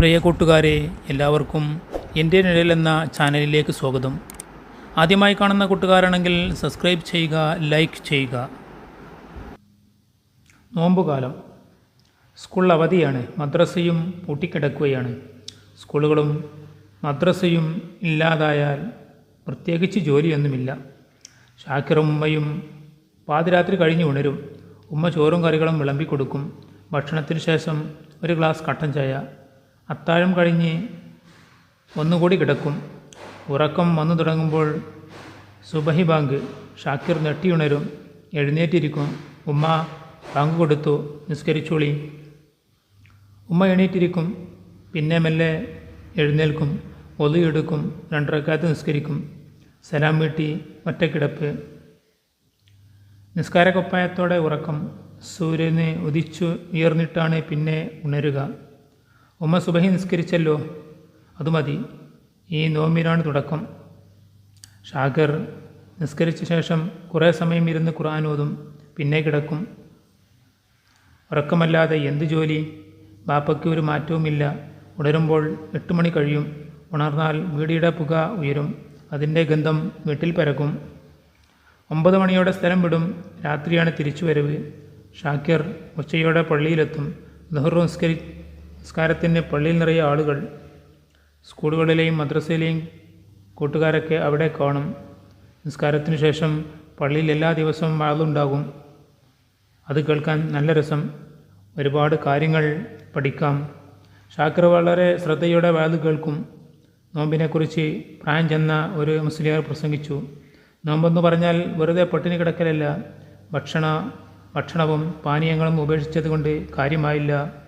പ്രിയ കൂട്ടുകാരെ എല്ലാവർക്കും എന്റെ നിഴൽ എന്ന ചാനലിലേക്ക് സ്വാഗതം. ആദ്യമായി കാണുന്ന കൂട്ടുകാരാണെങ്കിൽ സബ്സ്ക്രൈബ് ചെയ്യുക ലൈക്ക് ചെയ്യുക. നോമ്പുകാലം. സ്കൂൾ അവധിയാണ് മദ്രസയും പൂട്ടിക്കിടക്കുകയാണ്. സ്കൂളുകളും മദ്രസയും ഇല്ലാതായാൽ പ്രത്യേകിച്ച് ജോലിയൊന്നുമില്ല. ഷാക്കിറും ഉമ്മയും പാതിരാത്രി കഴിഞ്ഞ് ഉണരും. ഉമ്മ ചോറും കറികളും വിളമ്പിക്കൊടുക്കും. ഭക്ഷണത്തിന് ശേഷം ഒരു ഗ്ലാസ് കട്ടൻ ചായ അത്താഴം കഴിഞ്ഞ് ഒന്നുകൂടി കിടക്കും. ഉറക്കം വന്നു തുടങ്ങുമ്പോൾ സുബഹി ബാങ്ക് ഷാക്കിർ നെട്ടിയുണരും എഴുന്നേറ്റിരിക്കും. ഉമ്മ ബാങ്ക് കൊടുത്തു. നിസ്കരിച്ചോളി. ഉമ്മ എണീറ്റിരിക്കും. പിന്നെ മെല്ലെ എഴുന്നേൽക്കും. ഒതുയെടുക്കും രണ്ടരക്കാലത്ത് നിസ്കരിക്കും. സലാം വീട്ടി ഒറ്റക്കിടപ്പ് നിസ്കാരക്കൊപ്പായത്തോടെ ഉറക്കം സൂര്യനെ ഉദിച്ചു ഉയർന്നിട്ടാണ് പിന്നെ ഉണരുക. ഉമ്മ സുബഹി നിസ്കരിച്ചല്ലോ അത് മതി. ഈ നോമ്പിനാണ് തുടക്കം. ഷാഗർ നിസ്കരിച്ച ശേഷം കുറേ സമയം ഇരുന്ന് ഖുർആൻ ഓതും പിന്നെ കിടക്കും. ഉറക്കമല്ലാതെ എന്ത് ജോലി? ബാപ്പയ്ക്ക് ഒരു മാറ്റവുമില്ല. ഉണരുമ്പോൾ എട്ട് മണി കഴിയും. ഉണർന്നാൽ വീടിയുടെ പുക ഉയരും. അതിന്റെ ഗന്ധം വീട്ടിൽ പരക്കും. ഒമ്പത് മണിയോടെ സ്ഥലം വിടും. രാത്രിയാണ് തിരിച്ചു വരവ് ഷാക്കിർ ഉച്ചയോടെ പള്ളിയിലെത്തും. നെഹ്റു നിസ്കരി നിസ്കാരത്തിന് പള്ളിയിൽ നിറയെ ആളുകൾ സ്കൂളുകളിലെയും മദ്രസയിലെയും കൂട്ടുകാരൊക്കെ അവിടെ കാണും. നിസ്കാരത്തിന് ശേഷം പള്ളിയിൽ എല്ലാ ദിവസവും വാളുണ്ടാകും. അത് കേൾക്കാൻ നല്ല രസം. ഒരുപാട് കാര്യങ്ങൾ പഠിക്കാം. ഷാക്കിർ വളരെ ശ്രദ്ധയോടെ വാത് കേൾക്കും. നോമ്പിനെക്കുറിച്ച് പ്രായം ചെന്ന ഒരു മുസ്ലിയാർ പ്രസംഗിച്ചു. നോമ്പെന്ന് പറഞ്ഞാൽ വെറുതെ പട്ടിണി കിടക്കലല്ല. ഭക്ഷണ ഭക്ഷണവും പാനീയങ്ങളും ഉപേക്ഷിച്ചതുകൊണ്ട് കാര്യമായില്ല.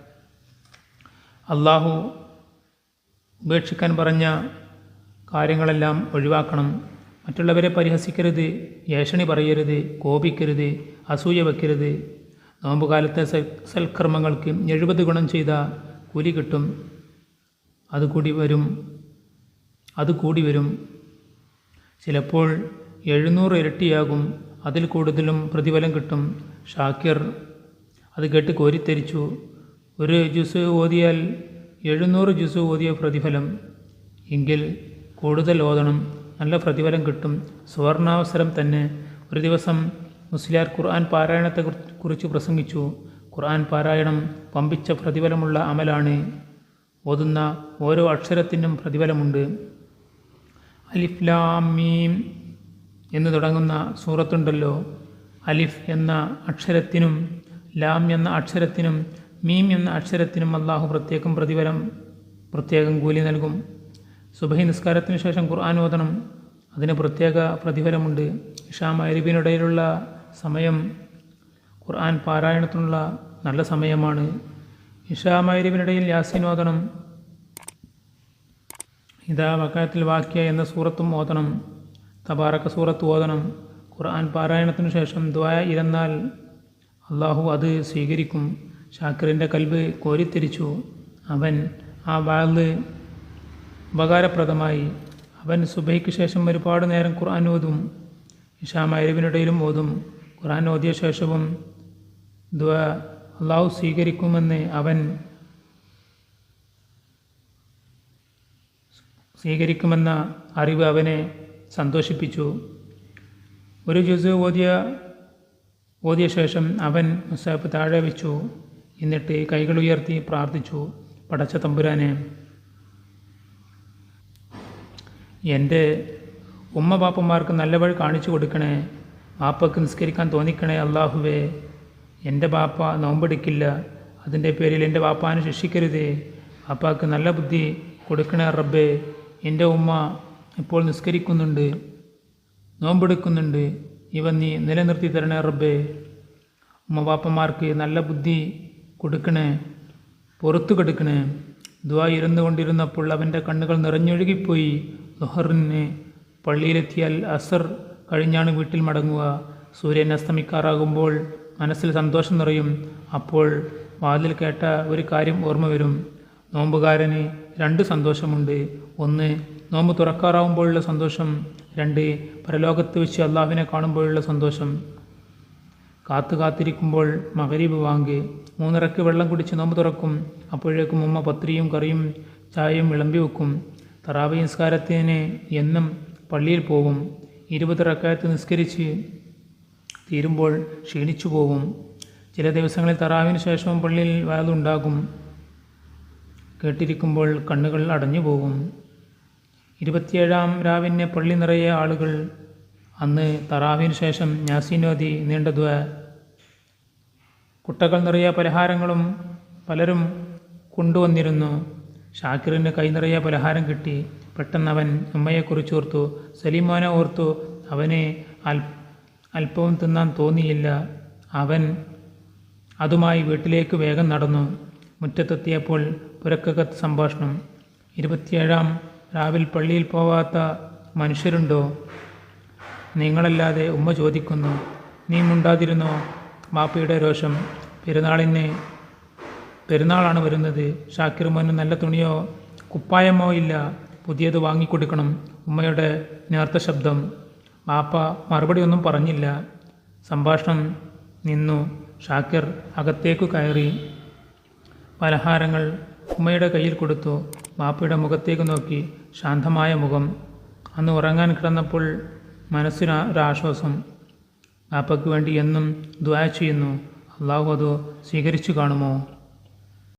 അള്ളാഹു ഉപേക്ഷിക്കാൻ പറഞ്ഞ കാര്യങ്ങളെല്ലാം ഒഴിവാക്കണം. മറ്റുള്ളവരെ പരിഹസിക്കരുത് ഏഷണി പറയരുത് കോപിക്കരുത് അസൂയ വയ്ക്കരുത് നോമ്പുകാലത്തെ സൽ സൽക്കർമ്മങ്ങൾക്ക് എഴുപത് ഗുണം ചെയ്ത കൂലി കിട്ടും. അത് കൂടി വരും. അത് കൂടി വരും. ചിലപ്പോൾ എഴുന്നൂറ് ഇരട്ടിയാകും. അതിൽ കൂടുതലും പ്രതിഫലം കിട്ടും. ഷാക്കിർ അത് കേട്ട് കോരിത്തരിച്ചു. ഒരു ജ്യൂസ് ഓതിയാൽ എഴുന്നൂറ് ജ്യൂസ് ഓതിയ പ്രതിഫലം. എങ്കിൽ കൂടുതൽ ഓതണം നല്ല പ്രതിഫലം കിട്ടും. സുവർണാവസരം തന്നെ. ഒരു ദിവസം മുസ്ലിയാർ ഖുർആൻ പാരായണത്തെ കുറിച്ച് പ്രസംഗിച്ചു. ഖുർആൻ പാരായണം പമ്പിച്ച പ്രതിഫലമുള്ള അമലാണ്. ഓതുന്ന ഓരോ അക്ഷരത്തിനും പ്രതിഫലമുണ്ട്. അലിഫ്ലാമീം എന്ന് തുടങ്ങുന്ന സൂറത്തുണ്ടല്ലോ. അലിഫ് എന്ന അക്ഷരത്തിനും ലാം എന്ന അക്ഷരത്തിനും മീം എന്ന അക്ഷരത്തിനും അള്ളാഹു പ്രത്യേകം പ്രതിഫലം പ്രത്യേകം കൂലി നൽകും. സുബഹി നിസ്കാരത്തിന് ശേഷം ഖുർആൻ ഓതണം. അതിന് പ്രത്യേക പ്രതിഫലമുണ്ട്. ഇഷാം അരുബിനിടയിലുള്ള സമയം ഖുർആൻ പാരായണത്തിനുള്ള നല്ല സമയമാണ്. ഇഷാ മൈരിബിനിടയിൽ യാസീൻ ഓതണം. ഇതാ വക്കാത്തിൽ വാക്യ എന്ന സൂറത്തും ഓതണം. തബാറക്ക സൂറത്ത് ഓതണം. ഖുർആൻ പാരായണത്തിനു ശേഷം ദ്വായ ഇരന്നാൽ അള്ളാഹു അത് സ്വീകരിക്കും. ഷാക്കിറിന്റെ കൽബ് കോരിത്തിരിച്ചു അവൻ ആ വാൾ ഉപകാരപ്രദമായി. അവൻ സുബൈക്ക് ശേഷം ഒരുപാട് നേരം ഖുർആൻ ഓതും. ഇഷാമൈരവിനിടയിലും ഓതും. ഖുർആൻ ഓതിയ ശേഷവും ദ്വ അള്ളാഹു സ്വീകരിക്കുമെന്ന് അവൻ സ്വീകരിക്കുമെന്ന അറിവ് അവനെ സന്തോഷിപ്പിച്ചു. ഒരു ജുസ് ഓതിയ ഓതിയ ശേഷം അവൻ മുസാഫ് താഴെ വെച്ചു. എന്നിട്ട് കൈകൾ ഉയർത്തി പ്രാർത്ഥിച്ചു പടച്ച തമ്പുരാനെ എന്റെ ഉമ്മ ബാപ്പന്മാർക്ക് നല്ല വഴി കാണിച്ചു കൊടുക്കണേ. ബാപ്പക്ക് നിസ്കരിക്കാൻ തോന്നിക്കണേ അള്ളാഹുവേ എന്റെ ബാപ്പ നോമ്പെടുക്കില്ല അതിന്റെ പേരിൽ എന്റെ ബാപ്പാനെ ശിക്ഷിക്കരുതേ. ബാപ്പാക്ക് നല്ല ബുദ്ധി കൊടുക്കണേ റബ്ബേ. എന്റെ ഉമ്മ ഇപ്പോൾ നിസ്കരിക്കുന്നുണ്ട് നോമ്പെടുക്കുന്നുണ്ട് ഇവ നീ നിലനിർത്തി തരണേ റബ്ബേ. ഉമ്മ ബാപ്പന്മാർക്ക് നല്ല ബുദ്ധി കൊടുക്കണേ പുറത്തു കൊടുക്കണേ. ദ്വാ ഇരുന്നു കൊണ്ടിരുന്നപ്പോൾ അവന്റെ കണ്ണുകൾ നിറഞ്ഞൊഴുകിപ്പോയി. ദുഹറിന് പള്ളിയിലെത്തിയാൽ അസർ കഴിഞ്ഞാണ് വീട്ടിൽ മടങ്ങുക. സൂര്യൻ അസ്തമിക്കാറാകുമ്പോൾ മനസ്സിൽ സന്തോഷം നിറയും. അപ്പോൾ വാതിൽ കേട്ട ഒരു കാര്യം ഓർമ്മ വരും. നോമ്പുകാരന് രണ്ട് സന്തോഷമുണ്ട്. ഒന്ന് നോമ്പ് തുറക്കാറാവുമ്പോഴുള്ള സന്തോഷം. രണ്ട് പരലോകത്ത് വെച്ച് അള്ളാഹുവിനെ കാണുമ്പോഴുള്ള സന്തോഷം. കാത്തു കാത്തിരിക്കുമ്പോൾ മകരീബ് വാങ്ക് മൂന്നിറക്ക് വെള്ളം കുടിച്ച് നോമ്പ് തുറക്കും. അപ്പോഴേക്കും ഉമ്മ പത്രിയും കറിയും ചായയും വിളമ്പി വെക്കും. തറാവി നിസ്കാരത്തിന് എന്നും പള്ളിയിൽ പോകും. ഇരുപത് റക്കായത്ത് നിസ്കരിച്ച് തീരുമ്പോൾ ക്ഷീണിച്ചു പോകും. ചില ദിവസങ്ങളിൽ തറാവിന് ശേഷവും പള്ളിയിൽ വയതുണ്ടാകും കേട്ടിരിക്കുമ്പോൾ കണ്ണുകൾ അടഞ്ഞു പോകും. ഇരുപത്തിയേഴാം രാവിനെ പള്ളി നിറയെ ആളുകൾ അന്ന് തറാവിന് ശേഷം ഞാസിനോദി നീണ്ടതുവ കുട്ടകൾ നിറയെ പലഹാരങ്ങളും പലരും കൊണ്ടുവന്നിരുന്നു. ഷാക്കിറിന് കൈ നിറയെ പലഹാരം കിട്ടി. പെട്ടെന്ന് അവൻ ഉമ്മയെക്കുറിച്ച് ഓർത്തു സലീമോനെ ഓർത്തു. അവനെ അൽ അല്പവും തിന്നാൻ തോന്നിയില്ല. അവൻ അതുമായി വീട്ടിലേക്ക് വേഗം നടന്നു. മുറ്റത്തെത്തിയപ്പോൾ പുരക്കകത്ത് സംഭാഷണം. ഇരുപത്തിയേഴാം രാവിലെ പള്ളിയിൽ പോവാത്ത മനുഷ്യരുണ്ടോ? നിങ്ങളല്ലാതെ ഉമ്മ ചോദിക്കുന്നു നീ മുണ്ടാതിരുന്നോ മാപ്പിയുടെ രോഷം പെരുന്നാളിന് പെരുന്നാളാണ് വരുന്നത്. ഷാക്കിർ മോന് നല്ല തുണിയോ കുപ്പായമോ ഇല്ല. പുതിയത് വാങ്ങിക്കൊടുക്കണം. ഉമ്മയുടെ നേർത്ത ശബ്ദം. മാപ്പ മറുപടി ഒന്നും പറഞ്ഞില്ല. സംഭാഷണം നിന്നു. ഷാക്കിർ അകത്തേക്കു കയറി. പലഹാരങ്ങൾ ഉമ്മയുടെ കയ്യിൽ കൊടുത്തു. മാപ്പയുടെ മുഖത്തേക്ക് നോക്കി. ശാന്തമായ മുഖം. അന്ന് ഉറങ്ങാൻ കിടന്നപ്പോൾ മനസ്സിന് ഒരാശ്വാസം ബാപ്പയ്ക്ക് വേണ്ടി എന്നും ദ്വാ ചെയ്യുന്നു. അള്ളാഹു അത് സ്വീകരിച്ചു കാണുമോ?